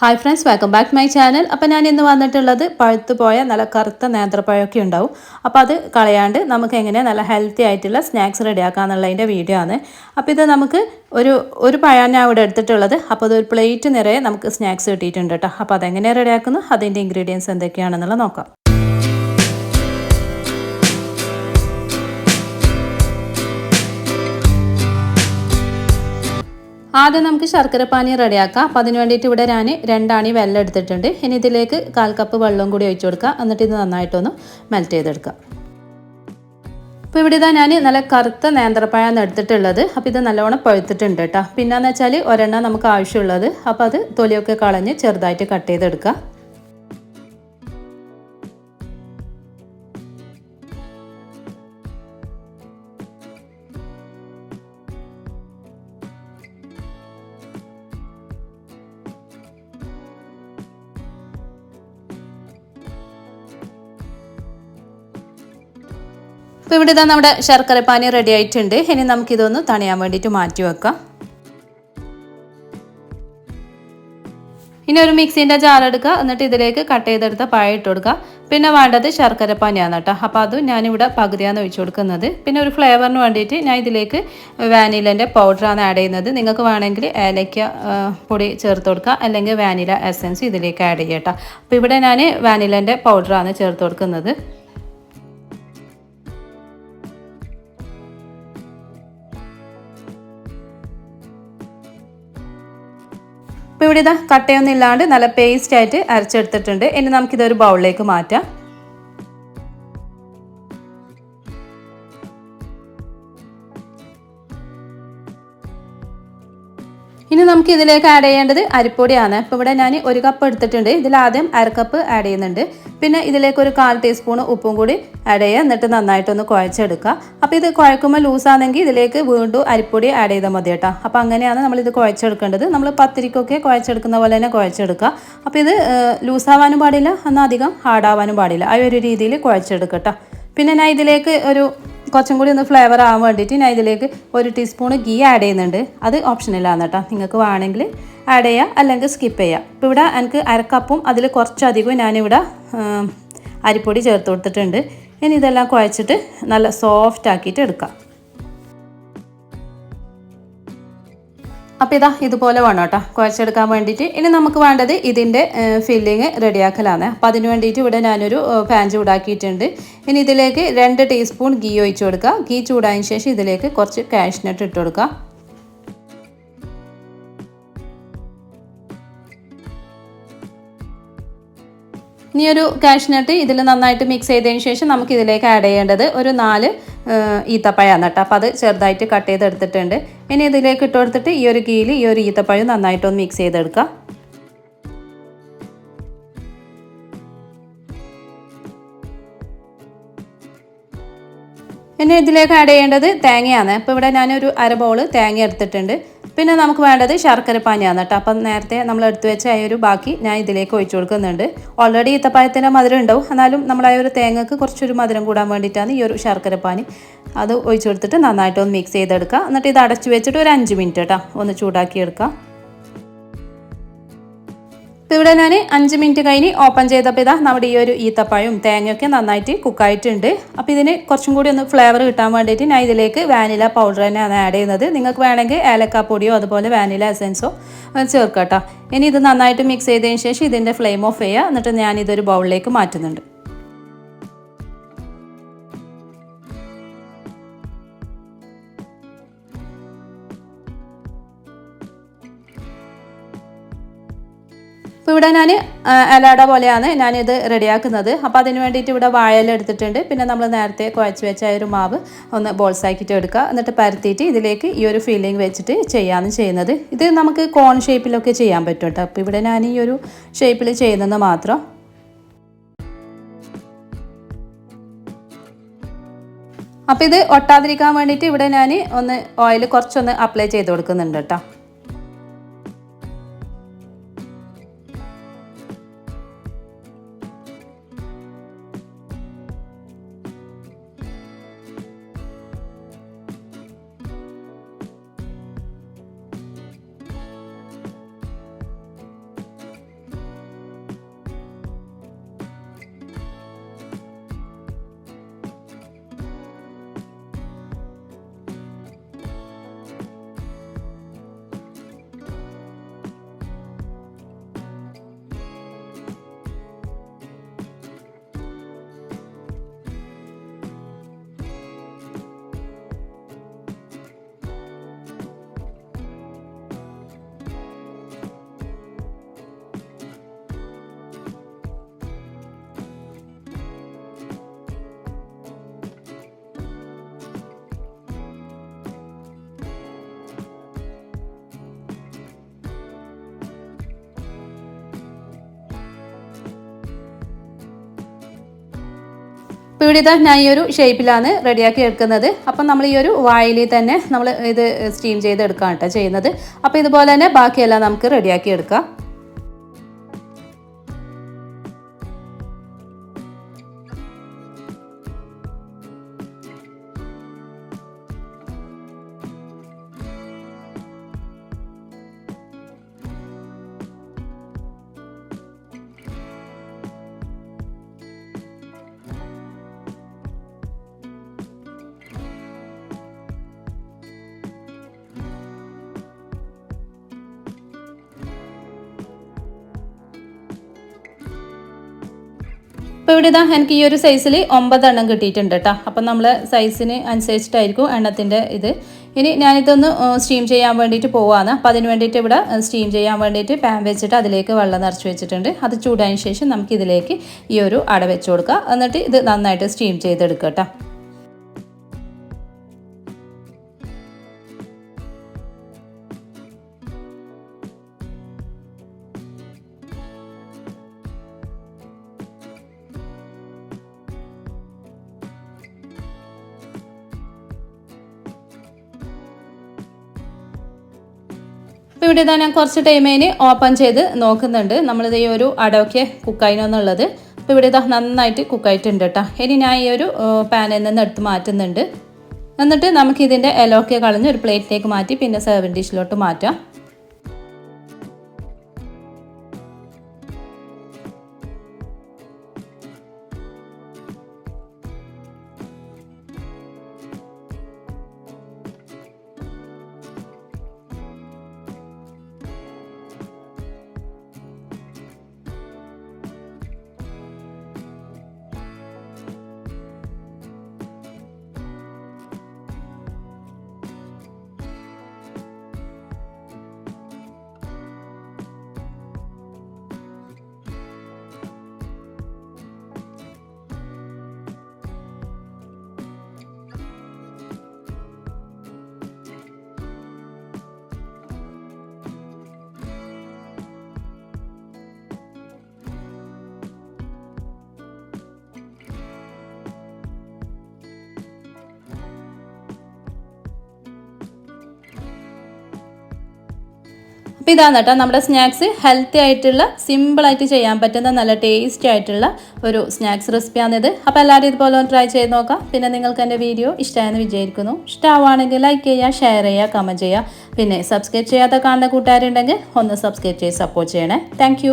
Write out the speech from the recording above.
Hi friends welcome back my channel അപ്പോൾ ഞാൻ ഇന്ന് വന്നിട്ടുള്ളത് പഴുത്തു പോയ നല്ല കറുത്ത നേന്ത്രപ്പഴമൊക്കെ ഉണ്ടാവും. അപ്പോൾ അത് കളയാണ്ട് നമുക്ക് എങ്ങനെ നല്ല ഹെൽത്തി ആയിട്ടുള്ള സ്നാക്സ് റെഡിയാക്കാന്നുള്ളതിന്റെ വീഡിയോ ആണ്. അപ്പോൾ ഇത് നമുക്ക് ഒരു ഒരു പഴാനാണ് ഇവിടെ എടുത്തിട്ടുള്ളത്. അപ്പോൾ അതൊരു പ്ലേറ്റ് നിറയെ നമുക്ക് സ്നാക്സ് കിട്ടിയിട്ടുണ്ട് കേട്ടോ. അപ്പോൾ അതെങ്ങനെയാണ് റെഡിയാക്കുന്നു അതിന്റെ ഇൻഗ്രീഡിയൻസ് എന്തൊക്കെയാണെന്നുള്ളത് നോക്കാം. ആദ്യം നമുക്ക് ശർക്കര പാനി റെഡിയാക്കാം. അപ്പോൾ അതിന് വേണ്ടിയിട്ട് ഇവിടെ ഞാൻ രണ്ടാണി വെള്ളം എടുത്തിട്ടുണ്ട്. ഇനി ഇതിലേക്ക് കാൽ കപ്പ് വെള്ളവും കൂടി ഒഴിച്ചു കൊടുക്കുക എന്നിട്ട് ഇത് നന്നായിട്ടൊന്ന് മെൽറ്റ് ചെയ്തെടുക്കുക അപ്പോൾ ഇവിടെ ഇതാ ഞാൻ നല്ല കറുത്ത നേന്ത്രപ്പഴമാണ് എടുത്തിട്ടുള്ളത്. അപ്പോൾ ഇത് നല്ലവണ്ണം പഴുത്തിട്ടുണ്ട് കേട്ടോ. പിന്നെന്ന് വെച്ചാൽ ഒരെണ്ണം നമുക്ക് ആവശ്യമുള്ളത്. അപ്പോൾ അത് തൊലിയൊക്കെ കളഞ്ഞ് ചെറുതായിട്ട് കട്ട് ചെയ്തെടുക്കുക അപ്പോൾ ഇവിടെ ഇതാ നമ്മുടെ ശർക്കര പാനി റെഡി ആയിട്ടുണ്ട്. ഇനി നമുക്കിതൊന്ന് തണിയാൻ വേണ്ടിട്ട് മാറ്റി വെക്കാം. ഇനി ഒരു മിക്സിന്റെ ജാർ എടുക്കുക. എന്നിട്ട് ഇതിലേക്ക് കട്ട് ചെയ്തെടുത്ത പഴം ഇട്ട് കൊടുക്കുക. പിന്നെ വേണ്ടത് ശർക്കര പാനിയാണ് കേട്ടോ. അപ്പോൾ അതും ഞാനിവിടെ പകുതിയാണ് ഒഴിച്ചു കൊടുക്കുന്നത്. പിന്നെ ഒരു ഫ്ലേവറിന് വേണ്ടിയിട്ട് ഞാൻ ഇതിലേക്ക് വാനിലന്റെ പൗഡറാണ് ആഡ് ചെയ്യുന്നത്. നിങ്ങൾക്ക് വേണമെങ്കിൽ ഏലയ്ക്ക പൊടി ചേർത്ത് കൊടുക്കുക. അല്ലെങ്കിൽ വാനില എസൻസ് ഇതിലേക്ക് ആഡ് ചെയ്യാം കേട്ടോ അപ്പോൾ ഇവിടെ ഞാൻ വാനിലന്റെ പൗഡറാണ് ചേർത്ത് കൊടുക്കുന്നത്. ഇപ്പോൾ ഇവിടെ ഇതാ കട്ടയൊന്നും ഇല്ലാണ്ട് നല്ല പേസ്റ്റ് ആയിട്ട് അരച്ചെടുത്തിട്ടുണ്ട്. ഇനി നമുക്കിതൊരു ബൗളിലേക്ക് മാറ്റാം. ഇനി നമുക്ക് ഇതിലേക്ക് ആഡ് ചെയ്യേണ്ടത് അരിപ്പൊടിയാണ്. അപ്പോൾ ഇവിടെ ഞാൻ ഒരു കപ്പ് എടുത്തിട്ടുണ്ട്. ഇതിൽ ആദ്യം അര കപ്പ് ആഡ് ചെയ്യുന്നുണ്ട്. പിന്നെ ഇതിലേക്ക് ഒരു കാൽ ടീസ്പൂൺ ഉപ്പും കൂടി ആഡ് ചെയ്യുക. എന്നിട്ട് നന്നായിട്ടൊന്ന് കുഴച്ചെടുക്കുക. അപ്പോൾ ഇത് കുഴക്കുമ്പോൾ ലൂസാണെങ്കിൽ ഇതിലേക്ക് വീണ്ടും അരിപ്പൊടി ആഡ് ചെയ്താൽ മതി കേട്ടോ. അപ്പോൾ അങ്ങനെയാണ് നമ്മളിത് കുഴച്ചെടുക്കേണ്ടത്. നമ്മൾ പത്തിരിക്കൊക്കെ കുഴച്ചെടുക്കുന്ന പോലെ തന്നെ കുഴച്ചെടുക്കുക. അപ്പോൾ ഇത് ലൂസാവാനും പാടില്ല. എന്നാൽ അധികം ഹാർഡാവാനും പാടില്ല. ആ ഒരു രീതിയിൽ കുഴച്ചെടുക്കട്ടോ പിന്നെ ഞാൻ ഇതിലേക്ക് ഒരു കുറച്ചും കൂടി ഒന്ന് ഫ്ലേവർ ആവാൻ വേണ്ടിയിട്ട് ഞാൻ ഇതിലേക്ക് ഒരു ടീസ്പൂൺ ഗീ ആഡ് ചെയ്യുന്നുണ്ട്. അത് ഓപ്ഷനിലാണ് കേട്ടോ. നിങ്ങൾക്ക് വേണമെങ്കിൽ ആഡ് ചെയ്യുക അല്ലെങ്കിൽ സ്കിപ്പ് ചെയ്യുക ഇപ്പോൾ ഇവിടെ എനിക്ക് അരക്കപ്പും അതിൽ കുറച്ചധികവും ഞാനിവിടെ അരിപ്പൊടി ചേർത്ത് കൊടുത്തിട്ടുണ്ട്. ഇനി ഇതെല്ലാം കുഴച്ചിട്ട് നല്ല സോഫ്റ്റ് ആക്കിയിട്ട് എടുക്കാം. അപ്പോൾ ഇതാ ഇതുപോലെ വേണം കേട്ടോ. കുഴച്ചെടുക്കാൻ വേണ്ടിയിട്ട്. ഇനി നമുക്ക് വേണ്ടത് ഇതിന്റെ ഫില്ലിങ് റെഡിയാക്കലാണ്. അപ്പോൾ അതിന് വേണ്ടിയിട്ട് ഇവിടെ ഞാനൊരു പാൻ ചൂടാക്കിയിട്ടുണ്ട്. ഇനി ഇതിലേക്ക് രണ്ട് ടീസ്പൂൺ ഗീ ഒഴിച്ചു കൊടുക്കുക. ഗീ ചൂടായതിന് ശേഷം ഇതിലേക്ക് കുറച്ച് കാഷ്നട്ട് ഇട്ട് കൊടുക്കുക. ഇനി ഒരു കാഷ്നട്ട് ഇതിൽ നന്നായിട്ട് മിക്സ് ചെയ്തതിന് ശേഷം നമുക്ക് ഇതിലേക്ക് ആഡ് ചെയ്യേണ്ടത് ഒരു നാല് ഈത്തപ്പഴമാണ് കേട്ടോ. അപ്പോൾ അത് ചെറുതായിട്ട് കട്ട് ചെയ്തെടുത്തിട്ടുണ്ട്. ഇനി ഇതിലേക്ക് ഇട്ട് കൊടുത്തിട്ട് ഈ ഒരു കീയിൽ ഈ ഒരു ഈത്തപ്പഴം നന്നായിട്ടൊന്ന് മിക്സ് ചെയ്തെടുക്കുക. ഇനി ഇതിലേക്ക് ആഡ് ചെയ്യേണ്ടത് തേങ്ങയാണ്. അപ്പോൾ ഇവിടെ ഞാനൊരു അര ബോൾ തേങ്ങ എടുത്തിട്ടുണ്ട്. പിന്നെ നമുക്ക് വേണ്ടത് ശർക്കര പാനിയാണ് കേട്ടോ. അപ്പം നേരത്തെ നമ്മൾ എടുത്തു വെച്ച ആ ഒരു ബാക്കി ഞാൻ ഇതിലേക്ക് ഒഴിച്ചു കൊടുക്കുന്നുണ്ട്. ഓൾറെഡി ഈത്തപ്പായത്തിന്റെ മധുരം ഉണ്ടാവും. എന്നാലും നമ്മൾ ആ ഒരു തേങ്ങക്ക് കുറച്ചൊരു മധുരം കൂടാൻ വേണ്ടിയിട്ടാണ് ഈ ഒരു ശർക്കര പാനി അത് ഒഴിച്ചു കൊടുത്തിട്ട് നന്നായിട്ട് ഒന്ന് മിക്സ് ചെയ്തെടുക്കുക. എന്നിട്ട് ഇത് അടച്ചു വെച്ചിട്ട് ഒരു അഞ്ച് മിനിറ്റ് കേട്ടോ ഒന്ന് ചൂടാക്കി എടുക്കുക ഇപ്പോൾ ഇവിടെ ഞാൻ അഞ്ച് മിനിറ്റ് കഴിഞ്ഞ് ഓപ്പൺ ചെയ്തപ്പോൾ ഇതാ നമ്മുടെ ഈ ഒരു ഈത്തപ്പഴവും തേങ്ങയൊക്കെ നന്നായിട്ട് കുക്കായിട്ടുണ്ട് അപ്പോൾ ഇതിന് കുറച്ചും കൂടി ഒന്ന് ഫ്ലേവർ കിട്ടാൻ വേണ്ടിയിട്ട് ഞാൻ ഇതിലേക്ക് വാനില പൗഡർ തന്നെയാണ് ആഡ് ചെയ്യുന്നത്. നിങ്ങൾക്ക് വേണമെങ്കിൽ ഏലക്കാപ്പൊടിയോ അതുപോലെ വാനില എസൻസോ ചേർക്കാം കേട്ടോ ഇനി ഇത് നന്നായിട്ട് മിക്സ് ചെയ്തതിന് ശേഷം ഇതിന്റെ ഫ്ലെയിം ഓഫ് ചെയ്യുക. എന്നിട്ട് ഞാനിതൊരു ബൗളിലേക്ക് മാറ്റുന്നുണ്ട്. അപ്പോൾ ഇവിടെ ഞാൻ അലാഡ പോലെയാണ് ഞാനിത് റെഡിയാക്കുന്നത്. അപ്പോൾ അതിന് വേണ്ടിയിട്ട് ഇവിടെ വാഴയില എടുത്തിട്ടുണ്ട്. പിന്നെ നമ്മൾ നേരത്തെ കുഴച്ച് വെച്ച ഒരു മാവ് ഒന്ന് ബോൾസാക്കിയിട്ട് എടുക്കുക. എന്നിട്ട് പരത്തിയിട്ട് ഇതിലേക്ക് ഈ ഒരു ഫീലിംഗ് വെച്ചിട്ട് ചെയ്യാമെന്ന് ചെയ്യുന്നത്. ഇത് നമുക്ക് കോൺ ഷേപ്പിലൊക്കെ ചെയ്യാൻ പറ്റും കേട്ടോ. അപ്പോൾ ഇവിടെ ഞാൻ ഈ ഒരു ഷേപ്പിൽ ചെയ്യുന്നത് മാത്രം. അപ്പോൾ ഇത് ഒട്ടാതിരിക്കാൻ വേണ്ടിയിട്ട് ഇവിടെ ഞാൻ ഒന്ന് ഓയിൽ കുറച്ചൊന്ന് അപ്ലൈ ചെയ്ത് കൊടുക്കുന്നുണ്ട് കേട്ടോ. ഇപ്പോൾ ഇവിടെ ഇതാ ഞാൻ ഈ ഒരു ഷേപ്പിലാണ് റെഡിയാക്കി എടുക്കുന്നത്. അപ്പം നമ്മൾ ഈ ഒരു വായിൽ തന്നെ നമ്മൾ ഇത് സ്റ്റീം ചെയ്ത് എടുക്കാം കേട്ടോ ചെയ്യുന്നത്. അപ്പോൾ ഇതുപോലെ തന്നെ ബാക്കിയെല്ലാം നമുക്ക് റെഡിയാക്കി എടുക്കാം. ഇപ്പോൾ ഇവിടെ ഇതാ എനിക്ക് ഈ ഒരു സൈസിൽ ഒമ്പതെണ്ണം കിട്ടിയിട്ടുണ്ട് കേട്ടോ അപ്പം നമ്മൾ സൈസിന് അനുസരിച്ചിട്ടായിരിക്കും എണ്ണത്തിന്റെ ഇത്. ഇനി ഞാനിതൊന്ന് സ്റ്റീം ചെയ്യാൻ വേണ്ടിയിട്ട് പോവാണ്. അപ്പോൾ അതിന് വേണ്ടിയിട്ട് ഇവിടെ സ്റ്റീം ചെയ്യാൻ വേണ്ടിയിട്ട് പാൻ വെച്ചിട്ട് അതിലേക്ക് വെള്ളം നിറച്ച് വെച്ചിട്ടുണ്ട്. അത് ചൂടായതിന് ശേഷം നമുക്ക് ഇതിലേക്ക് ഈ ഒരു അട വെച്ച് കൊടുക്കുക എന്നിട്ട് ഇത് നന്നായിട്ട് സ്റ്റീം ചെയ്തെടുക്കുക കേട്ടോ അപ്പോൾ ഇവിടെ ഞാൻ കുറച്ച് ടൈമിന് ഓപ്പൺ ചെയ്ത് നോക്കുന്നുണ്ട്. നമ്മളിത് ഈ ഒരു അടവൊക്കെ കുക്കായിനെന്നുള്ളത് അപ്പോൾ ഇവിടെ ഇതാ നന്നായിട്ട് കുക്കായിട്ടുണ്ട് കേട്ടോ ഇനി ഞാൻ ഈ ഒരു പാനിൽ നിന്ന് എടുത്ത് മാറ്റുന്നുണ്ട്. എന്നിട്ട് നമുക്കിതിന്റെ എലോക്കെ കളഞ്ഞ് ഒരു പ്ലേറ്റിലേക്ക് മാറ്റി പിന്നെ സെർവിങ് ഡിഷിലോട്ട് മാറ്റാം. അപ്പോൾ ഇതാണ് കേട്ടോ നമ്മുടെ സ്നാക്സ്. ഹെൽത്തി ആയിട്ടുള്ള സിമ്പിളായിട്ട് ചെയ്യാൻ പറ്റുന്ന നല്ല ടേസ്റ്റി ആയിട്ടുള്ള ഒരു സ്നാക്സ് റെസിപ്പിയാണിത് അപ്പോൾ എല്ലാവരും ഇതുപോലെ ഒന്ന് ട്രൈ ചെയ്ത് നോക്കാം. പിന്നെ നിങ്ങൾക്ക് എന്റെ വീഡിയോ ഇഷ്ടമായെന്ന് വിചാരിക്കുന്നു. ഇഷ്ടമാവുകയാണെങ്കിൽ ലൈക്ക് ചെയ്യുക ഷെയർ ചെയ്യുക കമന്റ് ചെയ്യുക. പിന്നെ സബ്സ്ക്രൈബ് ചെയ്യാത്ത കാണുന്ന കൂട്ടുകാരുണ്ടെങ്കിൽ ഒന്ന് സബ്സ്ക്രൈബ് ചെയ്ത് സപ്പോർട്ട് ചെയ്യണേ. താങ്ക്